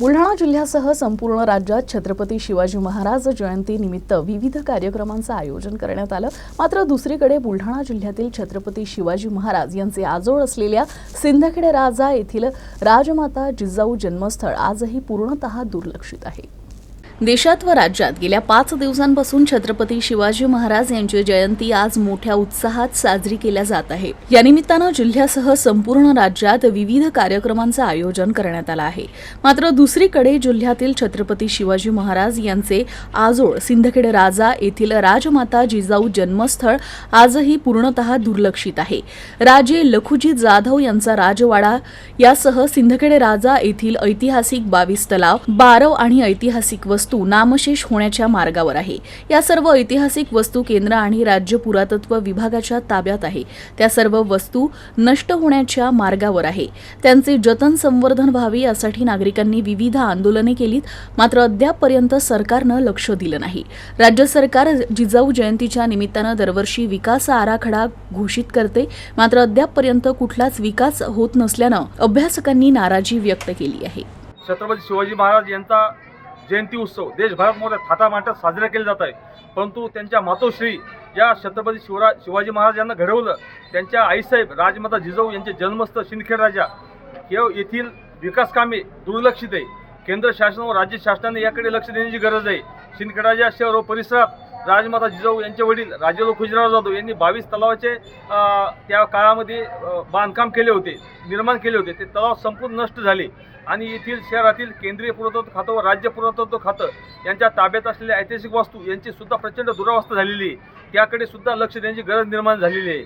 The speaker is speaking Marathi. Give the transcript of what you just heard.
बुलढाणा जिल्ह्यासह संपूर्ण राज्यात छत्रपती शिवाजी महाराज जयंती निमित्त विविध कार्यक्रमांचं आयोजन करण्यात आलं. मात्र दुसरीकडे बुलढाणा जिल्ह्यातील छत्रपती शिवाजी महाराज यांचे आजोळ असलेल्या सिंदखेड राजा येथील राजमाता जिजाऊ जन्मस्थळ आजही पूर्णतः दुर्लक्षित आहे. देशात व राज्यात गेल्या पाच दिवसांपासून छत्रपती शिवाजी महाराज यांची जयंती आज मोठ्या उत्साहात साजरी केल्या जात आहे. या निमित्तानं जिल्ह्यासह संपूर्ण राज्यात विविध कार्यक्रमांचं आयोजन करण्यात आलं आहे. मात्र दुसरीकडे जिल्ह्यातील छत्रपती शिवाजी महाराज यांचे आजोळ सिंदखेड राजा येथील राजमाता जिजाऊ जन्मस्थळ आजही पूर्णतः दुर्लक्षित आहे. राजे लखुजी जाधव यांचा राजवाडा यासह सिंदखेड राजा येथील ऐतिहासिक बावीस तलाव बारव आणि ऐतिहासिक वस्तू नामशेष होण्याच्या मार्गावर आहे. या सर्व ऐतिहासिक वस्तू केंद्र आणि राज्य पुरातत्व विभागाच्या ताब्यात आहे. त्या सर्व वस्तू नष्ट होण्याच्या मार्गावर आहे. त्यांचे जतन संवर्धन व्हावे यासाठी नागरिकांनी विविध आंदोलने केलीत मात्र अद्यापपर्यंत सरकारनं लक्ष दिलं नाही. राज्य सरकार जिजाऊ जयंतीच्या निमित्तानं दरवर्षी विकास आराखडा घोषित करते मात्र अद्यापपर्यंत कुठलाच विकास होत नसल्यानं अभ्यासकांनी नाराजी व्यक्त केली आहे. छत्रपती शिवाजी महाराज यांचा जयंती उत्सव. देशभरात मोठ्या थाटामाटात साजरा केले जात आहे. परंतु त्यांच्या मातोश्री या छत्रपती शिवरा शिवाजी महाराज यांना घडवलं. त्यांच्या आईसाहेब राजमाता जिजाऊ यांचे जन्मस्थ सिंदखेड राजा. हे येथील विकास कामे दुर्लक्षित आहे. केंद्र शासन व राज्य शासनाने याकडे लक्ष देण्याची गरज आहे. सिंदखेडाच्या शहर व परिसरात राजमाता जिजाऊ यांचे वडील राजेलो खुजराव जाधव यांनी बावीस तलावाचे त्या काळामध्ये बांधकाम केले होते निर्माण केले होते. ते तलाव संपूर्ण नष्ट झाले. आणि येथील शहरातील केंद्रीय पुरातत्व खातं व राज्य पुरातत्व खातं यांच्या ताब्यात असलेल्या ऐतिहासिक वास्तू यांची सुद्धा प्रचंड दुरावस्था झालेली आहे. त्याकडे सुद्धा लक्ष देण्याची गरज निर्माण झालेली आहे.